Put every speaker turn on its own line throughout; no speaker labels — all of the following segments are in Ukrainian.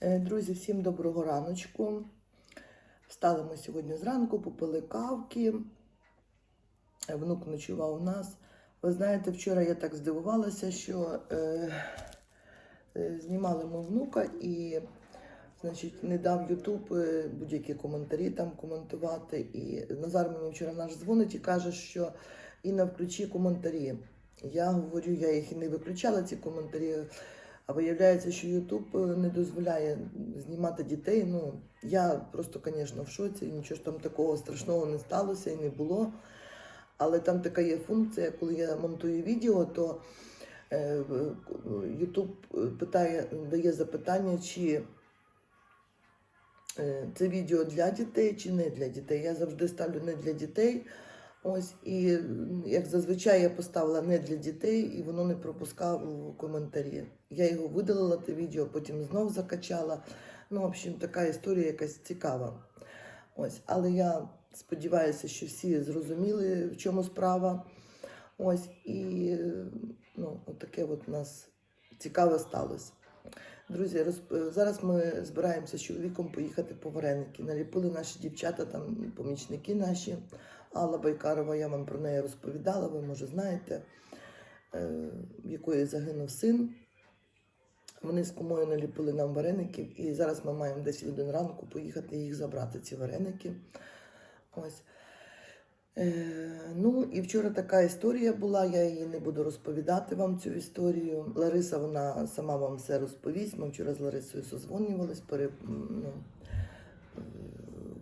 Е, Друзі, всім доброго раночку. Встали ми сьогодні зранку, попили кавки. Е, Внук ночував у нас. Ви знаєте, вчора я так здивувалася, що е, е, знімали ми внука і, значить, не дав Ютуб е, будь-які коментарі там коментувати. І Назар мені вчора наш дзвонить і каже, що Інна, включи коментарі. Я говорю, я їх і не виключала, ці коментарі. А виявляється, що Ютуб е, не дозволяє знімати дітей. Ну, я просто, звісно, в шоці, нічого ж там такого страшного не сталося і не було. Але там така є функція, коли я монтую відео, то е, Ютуб питає, дає запитання, чи е, це відео для дітей чи не для дітей. Я завжди ставлю не для дітей. Ось і як зазвичай я поставила не для дітей, і воно не пропускало коментарі. Я його видалила те відео, потім знов закачала. Ну, в общем, така історія якась цікава. Ось, але я сподіваюся, що всі зрозуміли, в чому справа. Ось і ну, от таке от нас цікаве сталося. Друзі, розп... зараз ми збираємося з чоловіком поїхати по вареники. Наліпили наші дівчата, там помічники наші. Алла Байкарова, я вам про неї розповідала, ви може знаєте, е, в якої загинув син. Вони з кумою наліпили нам вареників, і зараз ми маємо десь один ранку поїхати їх забрати, ці вареники. Ось. Е, ну і вчора така історія була, я її не буду розповідати вам цю історію. Лариса вона сама вам все розповість. Ми вчора з Ларисою созвонювались, пере, ну,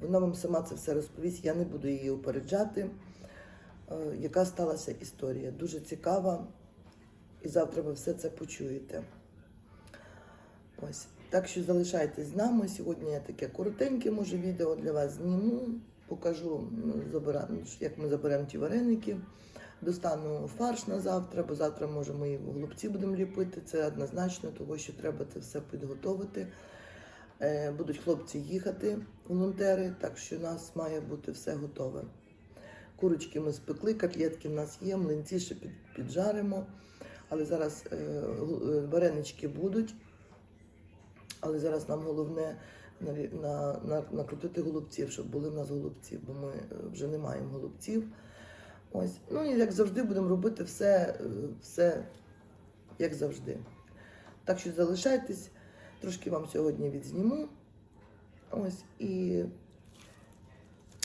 вона вам сама це все розповість, я не буду її упереджати. Е, яка сталася історія? Дуже цікава, і завтра ви все це почуєте. Ось. Так що залишайтесь з нами. Сьогодні я таке коротеньке, може, відео для вас зніму, покажу, ну, як ми заберемо ті вареники. Достану фарш на завтра, бо завтра, може, ми голубці будемо ліпити. Це однозначно, тому що треба це все підготовити. Е, Будуть хлопці їхати, волонтери, так що у нас має бути все готове. Курочки ми спекли, котлетки в нас є, млинці ще під, піджаримо. Але зараз е, е, варенички будуть. Але зараз нам головне накрутити голубців, щоб були в нас голубці, бо ми вже не маємо голубців. Ось. Ну і як завжди будемо робити все, все як завжди. Так що залишайтесь, трошки вам сьогодні відзніму. Ось і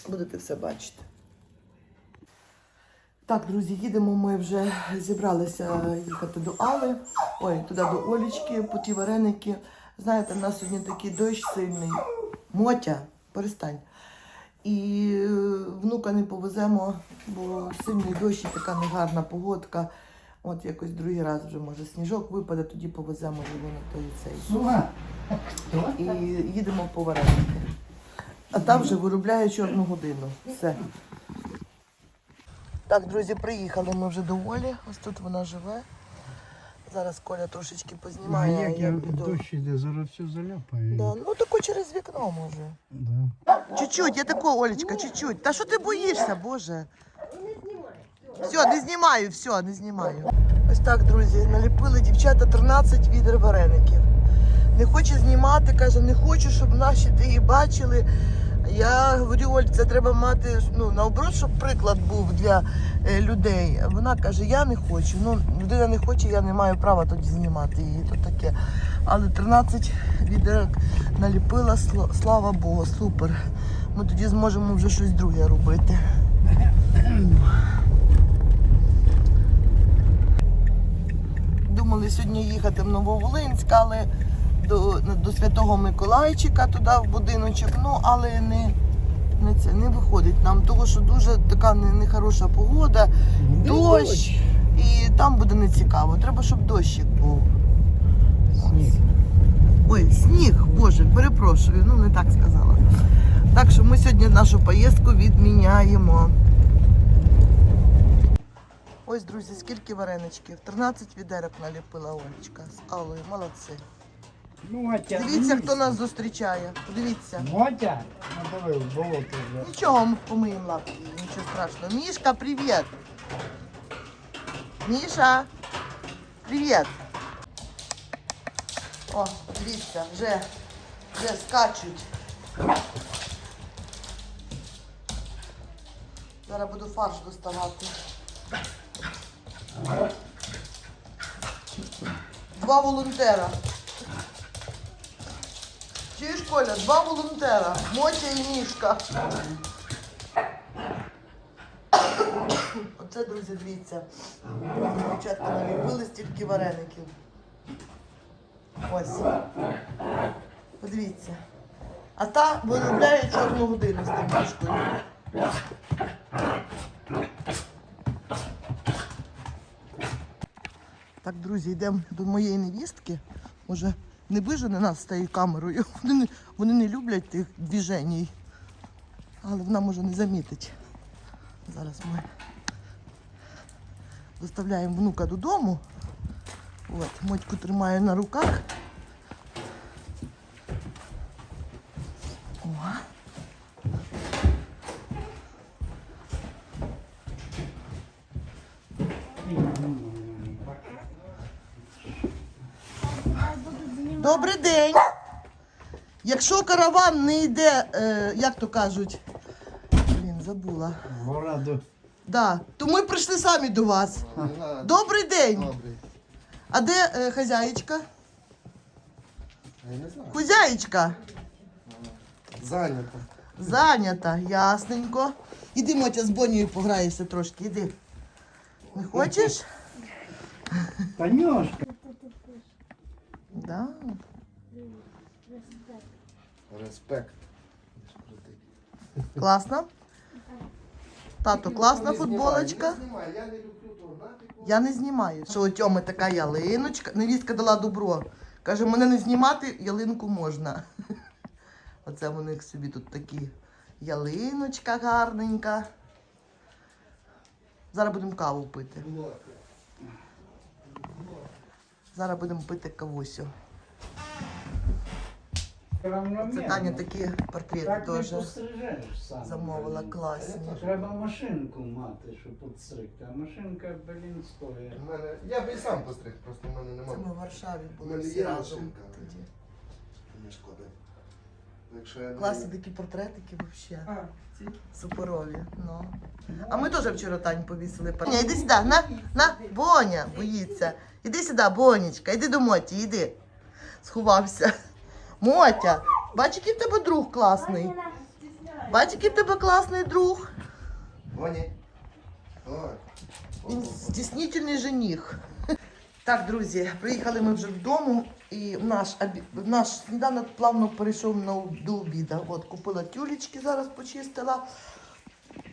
будете все бачити. Так, друзі, їдемо. Ми вже зібралися їхати до Али. Ой, туди до Олічки, по ті вареники. Знаєте, в нас сьогодні такий дощ сильний. Мотя, перестань. І внука не повеземо, бо сильний дощ і така негарна погодка. От якось другий раз вже може сніжок випаде, тоді повеземо його на той цей. І їдемо по вареники. А там вже виробляє чорну годину. Все. Так, друзі, приїхали ми вже до Олі. Ось тут вона живе. Зараз Коля трошечки познімає.
як
я
я
піду.
дощ іде, зараз все заляпає.
Да, ну тако через вікно може.
Да.
Чуть-чуть, я тако, Олечка, чуть-чуть. Та що ти боїшся, Боже? Все, не знімаю, все, не знімаю. Ось так, друзі, наліпили дівчата 13 відер вареників. Не хоче знімати, каже, не хочу, щоб наші її бачили. Я говорю, Оль, це треба мати ну, наоборот, щоб приклад був для е, людей. Вона каже, я не хочу. Ну, людина не хоче, я не маю права тоді знімати її. То таке. Але 13 відерок наліпила, слава Богу, супер. Ми тоді зможемо вже щось друге робити. Думали сьогодні їхати в Нововолинськ, але до, до Святого Миколайчика туди в будиночок. Ну, але не, не це не виходить нам, тому що дуже така не- нехороша погода, дощ, і там буде нецікаво. Треба, щоб дощик був.
Сніг.
Ой, сніг, боже, перепрошую, ну не так сказала. Так що ми сьогодні нашу поїздку відміняємо. Ось, друзі, скільки вареничків? 13 відерок наліпила Олечка з Аллою. Молодці.
Мотя.
Дивіться, хто нас зустрічає. Подивіться.
Мотя. Ну, диви, в болото вже.
Нічого, ми помиємо лапки, нічого страшного. Мішка, привіт! Міша! Привіт! О, дивіться, вже, вже скачуть. Зараз буду фарш доставати. Два волонтера. Чуєш, Коля, два волонтера. Мотя і Мішка. Оце, друзі, дивіться. Дівчатка наліпили стільки вареників. Ось. Подивіться. А та виробляє чорну годину з тим мішкою. Так, друзі, йдемо до моєї невістки. Може, не вижене нас з тією камерою. Вони не, вони не люблять тих движень. Але вона може не замітить. Зараз ми доставляємо внука додому. От, мотьку тримаю на руках. О. Добрий день. Якщо караван не йде, е, як то кажуть, блін, забула.
Гораду.
Да, то ми прийшли самі до вас. Добрий день.
Добрий.
А де е, хазяєчка?
Я не знаю.
Хозяєчка.
Зайнято.
Зайнята, ясненько. Іди, Мотя, з Бонією пограєшся трошки, іди. Не хочеш?
Танюшка.
Да.
Респект.
Класно. Тато, класна футболочка.
не люблю.
Я не знімаю. Що у Тьоми така ялиночка. Невістка дала добро. Каже, мене не знімати, ялинку можна. Оце у них собі тут такі ялиночка гарненька. Зараз будемо каву пити. Зараз будемо пити кавусю. Це Таня такі портрети
Так
теж замовила
блін.
класні.
Треба машинку мати, щоб підстригти. А машинка, блін, стоїть.
Мене, я би і сам постриг, просто в мене
Це
немає.
ми в Варшаві були всі
є
разом.
машинка.
тоді.
Не шкода. Якщо я
Класні такі портретики взагалі.
А.
Суперові. Ну. А ми теж вчора Тань повісили. Боня, іди сюди, на, на, Боня, боїться. Іди сюди, Бонечка, іди до Моті, іди. Сховався. Мотя, бач, який в тебе друг класний. Бач, який в тебе класний друг.
Гоні.
Він стіснительний жених. Так, друзі, приїхали ми вже додому, і наш, наш сніданок плавно перейшов на, до обіда. От, купила тюлечки, зараз почистила.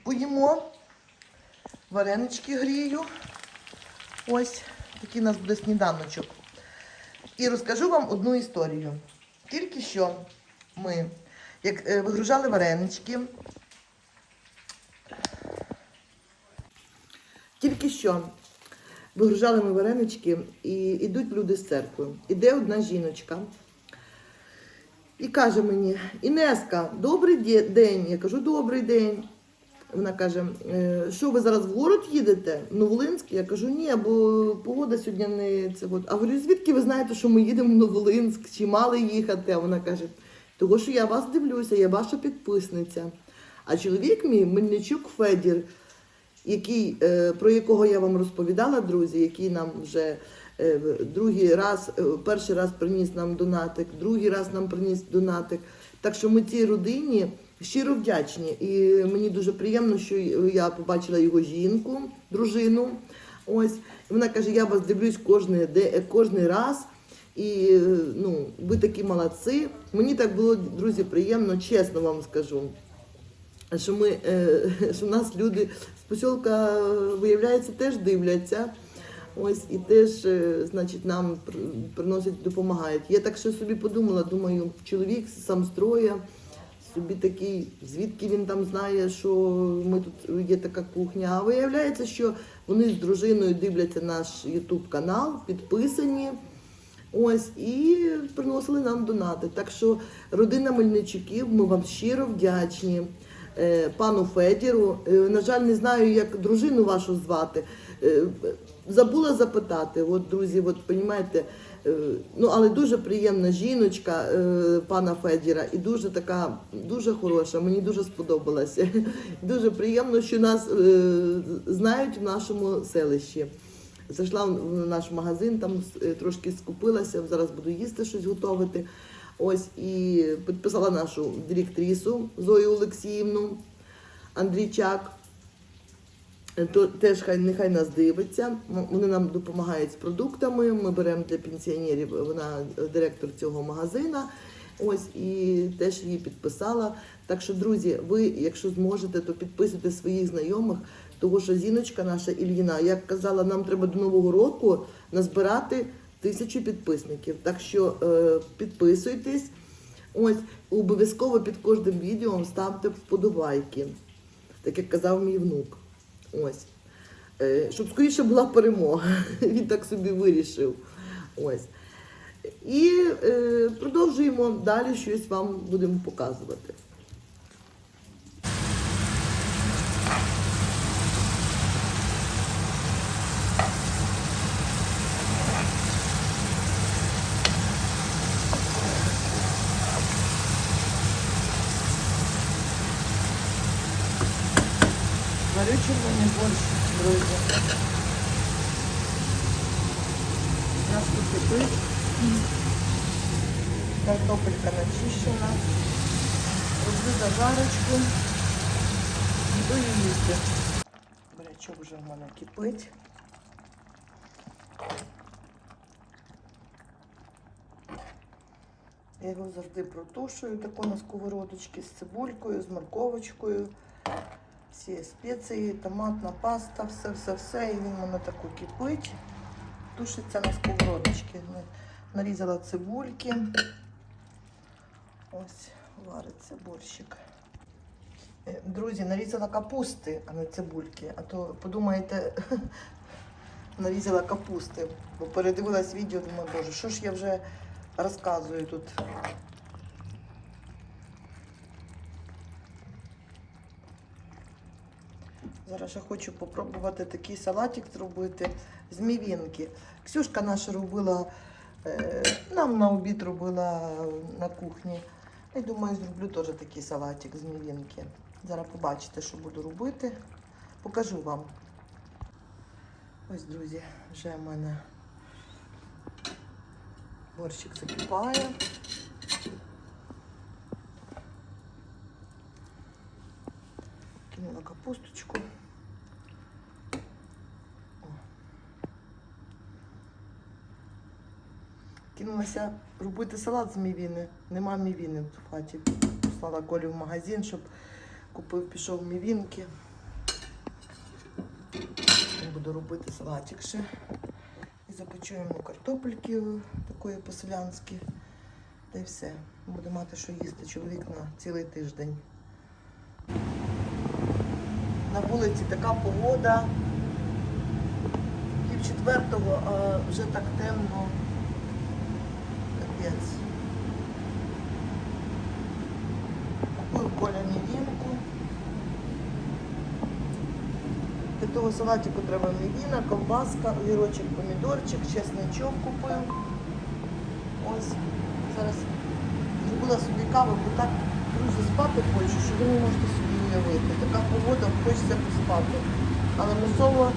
Поїмо. Варенички грію. Ось такий у нас буде сніданочок. І розкажу вам одну історію. Тільки що ми, як е, вигружали варенички, Тільки що вигружали ми варенички і йдуть люди з церкви. Іде одна жіночка і каже мені: Інеска, добрий день. Я кажу, добрий день. Вона каже, «Е, що ви зараз в город їдете? Новолинськ? Я кажу, ні, бо погода сьогодні не це. А говорю, звідки ви знаєте, що ми їдемо в Новолинськ? Чи мали їхати? А вона каже, того, що я вас дивлюся, я ваша підписниця. А чоловік мій Мельничук Федір, який, е, про якого я вам розповідала, друзі, який нам вже е, другий раз, перший раз приніс нам донатик, другий раз нам приніс донатик. Так що ми цій родині щиро вдячні. І мені дуже приємно, що я побачила його жінку, дружину. Ось вона каже: я вас дивлюсь кожний, де, раз. І ну, ви такі молодці. Мені так було, друзі, приємно, чесно вам скажу що ми е, що нас люди з посілка, виявляється, теж дивляться. Ось і теж, е, значить, нам приносять, допомагають. Я так що собі подумала, думаю, чоловік сам строя, собі такий, звідки він там знає, що ми тут є така кухня. А виявляється, що вони з дружиною дивляться наш Ютуб канал, підписані. Ось і приносили нам донати. Так що родина Мельничуків, ми вам щиро вдячні. е, пану Федіру. Е, На жаль, не знаю, як дружину вашу звати. Е, Забула запитати. От, друзі, от розумієте, ну але дуже приємна жіночка е, пана Федіра і дуже така, дуже хороша. Мені дуже сподобалася. Дуже приємно, що нас е, знають в нашому селищі. Зайшла в наш магазин, там е, трошки скупилася, зараз буду їсти щось готувати. Ось і підписала нашу директрису Зою Олексіївну Андрійчак. Е, То теж хай нехай нас дивиться. Вони нам допомагають з продуктами. Ми беремо для пенсіонерів. Вона е, директор цього магазина. Ось і теж її підписала. Так що, друзі, ви, якщо зможете, то підписуйте своїх знайомих, тому що зіночка наша Ільїна, як казала, нам треба до нового року назбирати тисячу підписників. Так що е, підписуйтесь. Ось обов'язково під кожним відео ставте вподобайки, так як казав мій внук. Ось. Е, щоб скоріше була перемога. Він так собі вирішив. Ось. І е, продовжуємо далі щось вам будемо показувати. Червоний борщ, друзі. Нас тут кипить. Картопелька начищена. Роблю зажарочку. Буду їсти. Бурячок вже в мене кипить. Я його завжди протушую тако на сковородочці з цибулькою, з морковочкою. Всі спеції, томатна паста, все-все-все. І він мене тако кипить. Тушиться на сковородочці. Нарізала цибульки. Ось, вариться борщик. Е, Друзі, нарізала капусти, а не цибульки. А то подумаєте, нарізала капусти. Бо передивилась відео, думаю, боже, що ж я вже розказую тут. Зараз я хочу попробувати такий салатик зробити з мівінки. Ксюшка наша робила, е, нам на обід робила на кухні. І думаю, зроблю теж такий салатик з мівінки. Зараз побачите, що буду робити. Покажу вам. Ось, друзі, вже в мене борщик закипає. Кинула капусточку. Кинулася робити салат з мівіни. Нема мівіни в хаті. Послала Колю в магазин, щоб купив, пішов мівінки. Буду робити салатик ще. І запечу йому картопельки такої по-селянськи. Та й все. Буде мати, що їсти чоловік на цілий тиждень. На вулиці така погода. Пів четвертого, вже так темно. Капець. Купив Коля мівінку. Для того салатику треба мівіна, ковбаска, огірочок, помідорчик, чесничок купив. Ось. Зараз зробила собі каву, бо так дуже спати хочу, що ви не можете собі уявити. Така погода, хочеться поспати. Але мусово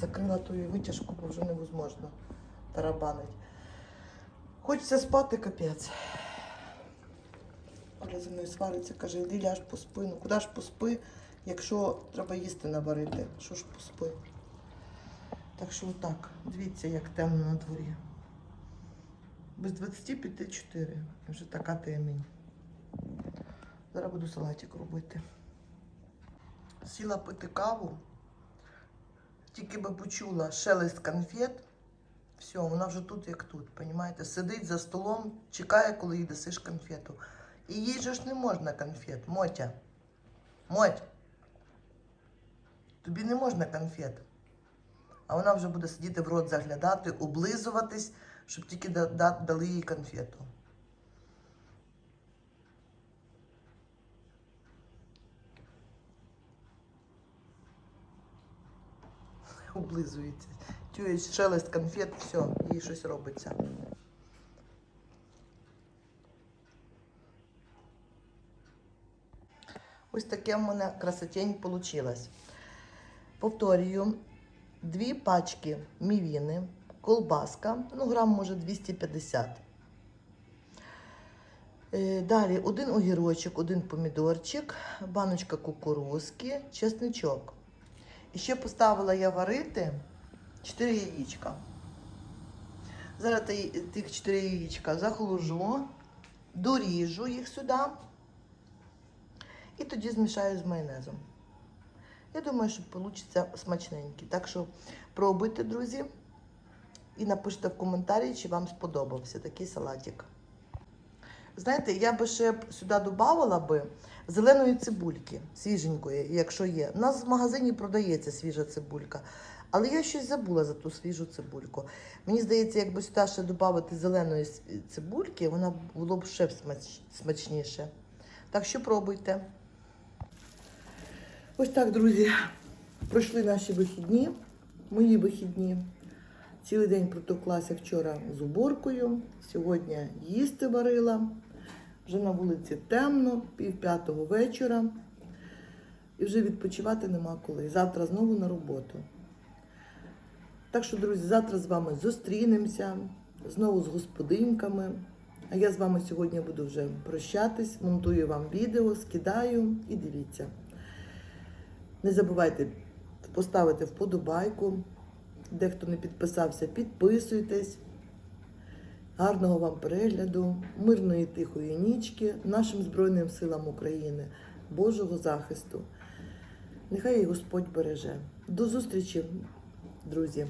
закрила ту витяжку, бо вже невозможно тарабанить. Хочеться спати, капець. Оля зі мною свариться, каже, йди ляж поспи. Ну куди ж поспи, якщо треба їсти наварити? Що ж поспи? Так що отак. Дивіться, як темно на дворі. Без 25 4. Вже така темінь. Зараз буду салатик робити. Сіла пити каву. Тільки би почула шелест конфет. Все, вона вже тут, як тут, понімаєте? Сидить за столом, чекає, коли їй дасиш конфету. І їй же ж не можна конфет, Мотя. Моть. Тобі не можна конфет. А вона вже буде сидіти в рот заглядати, облизуватись, щоб тільки дали їй конфету. Облизується. Чуєш шелест конфет, все, їй щось робиться. Ось таке в мене красотень вийшло. Повторюю, дві пачки мівіни, колбаска, ну грам може 250. Е, Далі один огірочок, один помідорчик, баночка кукурузки, чесничок. І ще поставила я варити 4 яєчка. Зараз тих 4 яєчка захоложу, доріжу їх сюди і тоді змішаю з майонезом. Я думаю, що вийде смачненький. Так що пробуйте, друзі, і напишіть в коментарі, чи вам сподобався такий салатик. Знаєте, я би ще сюди додавала би зеленої цибульки, свіженької, якщо є. У нас в магазині продається свіжа цибулька. Але я щось забула за ту свіжу цибульку. Мені здається, якби сюди ще додати зеленої цибульки, вона було б ще смачніше. Так що пробуйте. Ось так, друзі, пройшли наші вихідні, мої вихідні. Цілий день протоклася вчора з уборкою. Сьогодні їсти варила. Вже на вулиці темно, пів п'ятого вечора. І вже відпочивати нема коли. Завтра знову на роботу. Так що, друзі, завтра з вами зустрінемося, знову з господиньками. А я з вами сьогодні буду вже прощатись, монтую вам відео, скидаю і дивіться. Не забувайте поставити вподобайку. Дехто не підписався, підписуйтесь. Гарного вам перегляду, мирної тихої нічки, нашим Збройним силам України, Божого захисту. Нехай її Господь береже. До зустрічі, друзі!